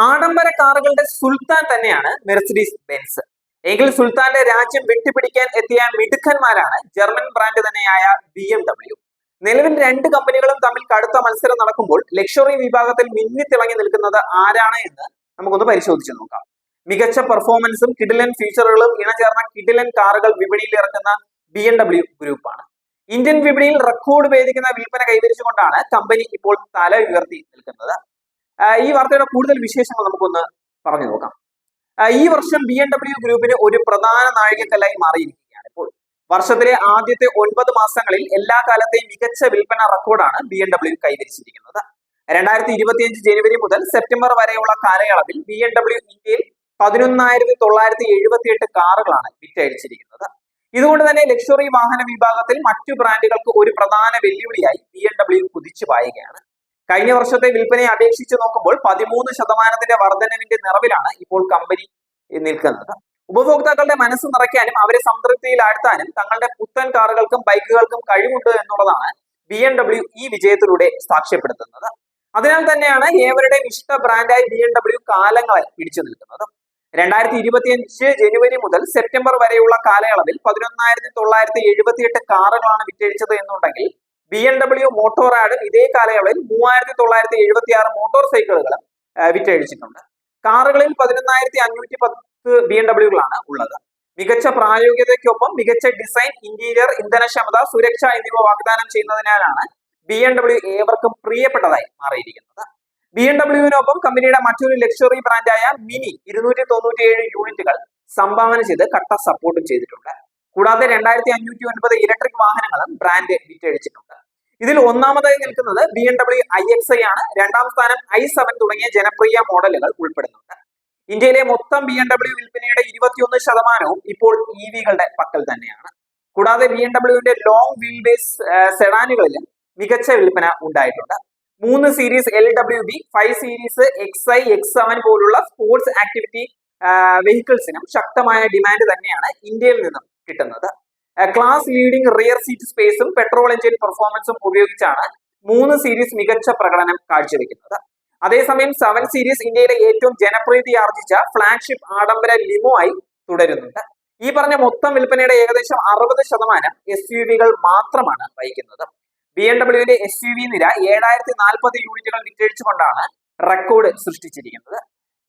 ആഡംബര കാറുകളുടെ സുൽത്താൻ തന്നെയാണ് മെർസിഡീസ് ബെൻസ് എങ്കിൽ സുൽത്താന്റെ രാജ്യം വെട്ടിപ്പിടിക്കാൻ എത്തിയ മിടുക്കന്മാരാണ് ജർമ്മൻ ബ്രാൻഡ് തന്നെയായ ബി എം ഡബ്ല്യു നിലവിൽ രണ്ട് കമ്പനികളും തമ്മിൽ കടുത്ത മത്സരം നടക്കുമ്പോൾ ലക്ഷറി വിഭാഗത്തിൽ മിന്നിത്തിളങ്ങി നിൽക്കുന്നത് ആരാണ് എന്ന് നമുക്കൊന്ന് പരിശോധിച്ചു നോക്കാം. മികച്ച പെർഫോമൻസും കിഡിലൻ ഫീച്ചറുകളും ഇണചേർന്ന കിഡിലൻ കാറുകൾ വിപണിയിൽ ഇറക്കുന്ന ബി എം ഡബ്ല്യു ഗ്രൂപ്പാണ് ഇന്ത്യൻ വിപണിയിൽ റെക്കോർഡ് ഭേദിക്കുന്ന വിൽപ്പന കൈവരിച്ചുകൊണ്ടാണ് കമ്പനി ഇപ്പോൾ തല ഉയർത്തി നിൽക്കുന്നത്. ഈ വാർത്തയുടെ കൂടുതൽ വിശേഷങ്ങൾ നമുക്കൊന്ന് പറഞ്ഞു നോക്കാം. ഈ വർഷം ബി എം ഡബ്ല്യു ഗ്രൂപ്പിന് ഒരു പ്രധാന നാഴികക്കല്ലായി മാറിയിരിക്കുകയാണ്. ഇപ്പോൾ വർഷത്തിലെ ആദ്യത്തെ ഒൻപത് മാസങ്ങളിൽ എല്ലാ കാലത്തെയും മികച്ച വിൽപ്പന റെക്കോർഡാണ് ബി എം ഡബ്ല്യു കൈവരിച്ചിരിക്കുന്നത്. രണ്ടായിരത്തി ഇരുപത്തിയഞ്ച് ജനുവരി മുതൽ സെപ്റ്റംബർ വരെയുള്ള കാലയളവിൽ ബി എം ഡബ്ല്യു ഇന്ത്യയിൽ പതിനൊന്നായിരത്തി തൊള്ളായിരത്തി എഴുപത്തി എട്ട് കാറുകളാണ് വിറ്റഴിച്ചിരിക്കുന്നത്. ഇതുകൊണ്ട് തന്നെ ലക്ഷറി വാഹന വിഭാഗത്തിൽ മറ്റു ബ്രാൻഡുകൾക്ക് ഒരു പ്രധാന വെല്ലുവിളിയായി ബി എം ഡബ്ല്യു കുതിച്ചു പായുകയാണ്. കഴിഞ്ഞ വർഷത്തെ വിൽപ്പനയെ അപേക്ഷിച്ച് നോക്കുമ്പോൾ പതിമൂന്ന് ശതമാനത്തിന്റെ വർധനവിന്റെ നിറവിലാണ് ഇപ്പോൾ കമ്പനി നിൽക്കുന്നത്. ഉപഭോക്താക്കളുടെ മനസ്സ് നിറയ്ക്കാനും അവരെ സംതൃപ്തിയിലാഴ്ത്താനും തങ്ങളുടെ പുത്തൻ കാറുകൾക്കും ബൈക്കുകൾക്കും കഴിവുണ്ട് എന്നുള്ളതാണ് ബി എം ഡബ്ല്യു ഈ വിജയത്തിലൂടെ സാക്ഷ്യപ്പെടുത്തുന്നത്. അതിനാൽ തന്നെയാണ് ഏവരുടെയും ഇഷ്ട ബ്രാൻഡായി ബി എം ഡബ്ല്യു കാലങ്ങളെ പിടിച്ചു നിൽക്കുന്നത്. രണ്ടായിരത്തി ഇരുപത്തിയഞ്ച് ജനുവരി മുതൽ സെപ്റ്റംബർ വരെയുള്ള കാലയളവിൽ പതിനൊന്നായിരത്തി തൊള്ളായിരത്തി എഴുപത്തിയെട്ട് കാറുകളാണ് വിറ്റഴിച്ചത് എന്നുണ്ടെങ്കിൽ ബി എം ഡബ്ല്യു മോട്ടോർ ആഡും ഇതേ കാലയളവിൽ മൂവായിരത്തി തൊള്ളായിരത്തി എഴുപത്തി ആറ് മോട്ടോർ സൈക്കിളുകളും വിറ്റഴിച്ചിട്ടുണ്ട്. കാറുകളിൽ പതിനൊന്നായിരത്തി അഞ്ഞൂറ്റി പത്ത് ബി എം ഡബ്ല്യുകളാണ് ഉള്ളത്. മികച്ച പ്രായോഗികതയ്ക്കൊപ്പം മികച്ച ഡിസൈൻ ഇന്റീരിയർ ഇന്ധനക്ഷമത സുരക്ഷ എന്നിവ വാഗ്ദാനം ചെയ്യുന്നതിനാലാണ് ബി എം ഡബ്ല്യു ഏവർക്കും പ്രിയപ്പെട്ടതായി മാറിയിരിക്കുന്നത്. ബി എം ഡബ്ല്യുവിനൊപ്പം കമ്പനിയുടെ മറ്റൊരു ലക്ഷറി ബ്രാൻഡായ മിനി ഇരുന്നൂറ്റി തൊണ്ണൂറ്റി ഏഴ് യൂണിറ്റുകൾ സംഭാവന ചെയ്ത് കട്ട സപ്പോർട്ടും ചെയ്തിട്ടുണ്ട്. കൂടാതെ രണ്ടായിരത്തി അഞ്ഞൂറ്റി ഒൻപത് ഇലക്ട്രിക് വാഹനങ്ങളും ബ്രാൻഡ് വിറ്റഴിച്ചിട്ടുണ്ട്. ഇതിൽ ഒന്നാമതായി നിൽക്കുന്നത് B M W I X I ആണ്. രണ്ടാം സ്ഥാനം ഐ സെവൻ തുടങ്ങിയ ജനപ്രിയ മോഡലുകൾ ഉൾപ്പെടുന്നുണ്ട്. ഇന്ത്യയിലെ മൊത്തം ബി എം ഡബ്ല്യു വിൽപ്പനയുടെ ഇരുപത്തിയൊന്ന് ശതമാനവും ഇപ്പോൾ ഇ വികളുടെ പക്കൽ തന്നെയാണ്. കൂടാതെ ബി എം ഡബ്ല്യുവിന്റെ ലോങ് വീൽ ബേസ് സെഡാനുകളിലും മികച്ച വിൽപ്പന ഉണ്ടായിട്ടുണ്ട്. മൂന്ന് series L W B five series X I X seven പോലുള്ള സ്പോർട്സ് ആക്ടിവിറ്റി വെഹിക്കിൾസിനും ശക്തമായ ഡിമാൻഡ് തന്നെയാണ് ഇന്ത്യയിൽ നിന്നും കിട്ടുന്നത്. ക്ലാസ് ലീഡിംഗ് റിയർ സീറ്റ് സ്പേസും പെട്രോൾ എഞ്ചിൻ പെർഫോമൻസും ഉപയോഗിച്ചാണ് മൂന്ന് സീരീസ് മികച്ച പ്രകടനം കാഴ്ചവെക്കുന്നത്. അതേസമയം സെവൻ സീരീസ് ഇന്ത്യയിലെ ഏറ്റവും ജനപ്രീതി ആർജിച്ച ഫ്ലാഗ്ഷിപ്പ് ആഡംബര ലിമോ ആയി തുടരുന്നുണ്ട്. ഈ പറഞ്ഞ മൊത്തം വിൽപ്പനയുടെ ഏകദേശം അറുപത് ശതമാനം എസ് യു വികൾ മാത്രമാണ് വഹിക്കുന്നത്. ബി എം ഡബ്ല്യുവിന്റെ എസ് യു വി നിര ഏഴായിരത്തി നാൽപ്പത് യൂണിറ്റുകൾ വിറ്റഴിച്ചുകൊണ്ടാണ് റെക്കോർഡ് സൃഷ്ടിച്ചിരിക്കുന്നത്.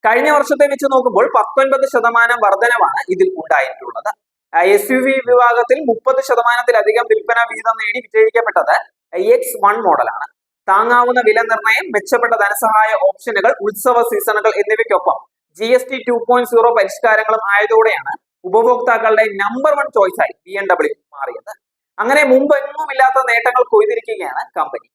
കഴിഞ്ഞ വർഷത്തെ വെച്ച് നോക്കുമ്പോൾ പത്തൊൻപത് ശതമാനം വർധനവാണ് ഇതിൽ ഉണ്ടായിട്ടുള്ളത്. എസ് യു വി വിഭാഗത്തിൽ മുപ്പത് ശതമാനത്തിലധികം വിൽപ്പന വിഹിതം നേടി വിജയിക്കപ്പെട്ടത് എക്സ് വൺ മോഡലാണ് താങ്ങാവുന്ന വില നിർണയം മെച്ചപ്പെട്ട ധനസഹായ ഓപ്ഷനുകൾ ഉത്സവ സീസണുകൾ എന്നിവയ്ക്കൊപ്പം G S T two point zero പരിഷ്കാരങ്ങളും ആയതോടെയാണ് ഉപഭോക്താക്കളുടെ നമ്പർ വൺ ചോയ്സായി ബി എം ഡബ്ല്യു മാറിയത്. അങ്ങനെ മുമ്പെങ്ങുമില്ലാത്ത നേട്ടങ്ങൾ കൊയ്തിരിക്കുകയാണ് കമ്പനി